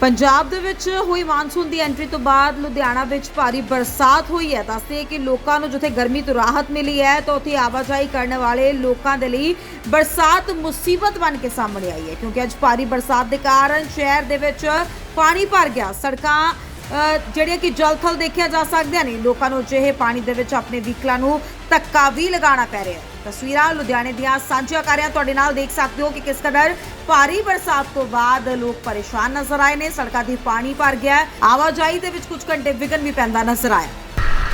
ਪੰਜਾਬ ਦੇ ਵਿੱਚ ਹੋਈ ਮਾਨਸੂਨ ਦੀ ਐਂਟਰੀ ਤੋਂ ਬਾਅਦ ਲੁਧਿਆਣਾ ਵਿੱਚ ਭਾਰੀ ਬਰਸਾਤ ਹੋਈ ਹੈ। ਦੱਸਦੇ ਕਿ ਲੋਕਾਂ ਨੂੰ ਜਿੱਥੇ ਗਰਮੀ ਤੋਂ ਰਾਹਤ ਮਿਲੀ ਹੈ, ਤਾਂ ਉੱਥੇ ਆਵਾਜਾਈ ਕਰਨ ਵਾਲੇ ਲੋਕਾਂ ਦੇ ਲਈ ਬਰਸਾਤ ਮੁਸੀਬਤ ਬਣ ਕੇ ਸਾਹਮਣੇ ਆਈ ਹੈ। ਕਿਉਂਕਿ ਅੱਜ ਭਾਰੀ ਬਰਸਾਤ ਦੇ ਕਾਰਨ ਸ਼ਹਿਰ ਦੇ ਵਿੱਚ ਪਾਣੀ ਭਰ ਗਿਆ। ਸੜਕਾਂ ਅ, ਜਿਹੜੀਆਂ ਕਿ ਜਲਥਲ ਦੇਖਿਆ ਜਾ ਸਕਦੀਆਂ ਨੇ ਲੋਕਾਂ ਨੂੰ ਅਜਿਹੇ ਪਾਣੀ ਦੇ ਵਿੱਚ ਆਪਣੇ ਵਹੀਕਲਾਂ ਨੂੰ ਧੱਕਾ ਵੀ ਲਗਾਉਣਾ ਪੈ ਰਿਹਾ ਹੈ ਤਸਵੀਰਾਂ ਲੁਧਿਆਣੇ ਦੀਆਂ ਸਾਂਝੀਆਂ ਕਰ ਰਿਹਾ ਤੁਹਾਡੇ ਨਾਲ ਦੇਖ ਸਕਦੇ ਹੋ ਕਿ ਕਿਸ ਕਦਰ ਭਾਰੀ ਬਰਸਾਤ ਤੋਂ ਬਾਅਦ ਲੋਕ ਪਰੇਸ਼ਾਨ ਨਜ਼ਰ ਆਏ ਨੇ ਸੜਕਾਂ ਤੇ ਪਾਣੀ ਭਰ ਗਿਆ ਹੈ ਆਵਾਜਾਈ ਦੇ ਵਿੱਚ ਕੁਝ ਘੰਟੇ ਵਿਘਨ ਵੀ ਪੈਂਦਾ ਨਜ਼ਰ ਆਇਆ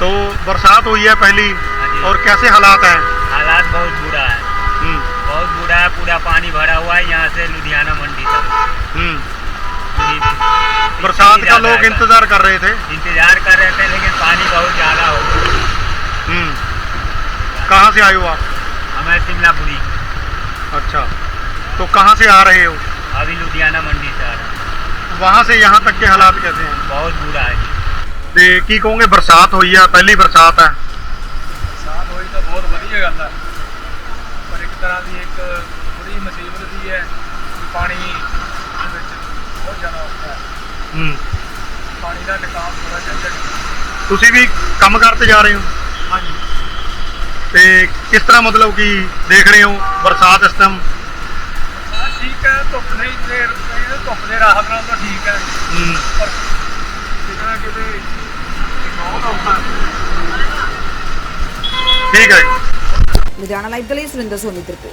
तो बरसात हुई है पहली जी। और कैसे हालात हैं हालात बहुत बुरा है हम्म, बहुत बुरा है पूरा पानी भरा हुआ है यहाँ से लुधियाना मंडी तक हम्म। इतनी- बरसात इतनी का ज्यादा लोग है। इंतजार कर रहे थे इंतजार कर रहे थे लेकिन पानी बहुत ज़्यादा हो गया हम्म। कहाँ से आए हो आप हमें शिमलापुरी अच्छा तो कहाँ से आ रहे हो अभी लुधियाना मंडी से आ रहे हैं वहाँ से यहाँ तक के हालात कैसे हैं बहुत बुरा है जी ਤੇ ਕੀ ਕਹੋਗੇ ਬਰਸਾਤ ਹੋਈ ਆ ਪਹਿਲੀ ਬਰਸਾਤ ਹੈ ਸਾਥ ਹੋਈ ਤਾਂ ਬਹੁਤ ਵਧੀਆ ਗੱਲ ਹੈ ਪਰ ਇੱਕ ਤਰ੍ਹਾਂ ਦੀ ਇੱਕ ਬੜੀ ਮੁਸੀਬਤ ਵੀ ਹੈ ਕਿ ਪਾਣੀ ਦੇ ਵਿੱਚ ਬਹੁਤ ਜ਼ਿਆਦਾ ਔਖਾ ਹੈ ਹੂੰ। ਪਾਣੀ ਦਾ ਨਿਕਾਸ ਹੋਣਾ ਚਾਹੀਦਾ ਹੈ। ਤੁਸੀਂ ਵੀ ਕੰਮ ਕਰਤੇ ਜਾ ਰਹੇ ਹੋ? ਹਾਂਜੀ। ਤੇ ਕਿਸ ਤਰ੍ਹਾਂ ਮਤਲਬ ਕਿ ਦੇਖ ਰਹੇ ਹੋ ਬਰਸਾਤ ਇਸ ਟਾਈਮ ਹਾਂ ਠੀਕ ਹੈ ਧੁੱਪ ਨਹੀਂ ਤੇ ਇਹਦੇ ਧੁੱਪ ਦੇ ਰਾਹਤ ਨਾਲ ਤਾਂ ਠੀਕ ਹੈ। ਹੂੰ। ਪਰ ਕਿਤੇ ਨਾ ਕਿਤੇ ਬਹੁਤ ਔਖਾ ਹੈ। ਠੀਕ ਹੈ ਜੀ। ਲੁਧਿਆਣਾ ਲਾਈਵ ਦੇ ਲਈ ਸੁਰਿੰਦਰ ਸੋਨੀ ਦੀ ਰਿਪੋਰਟ।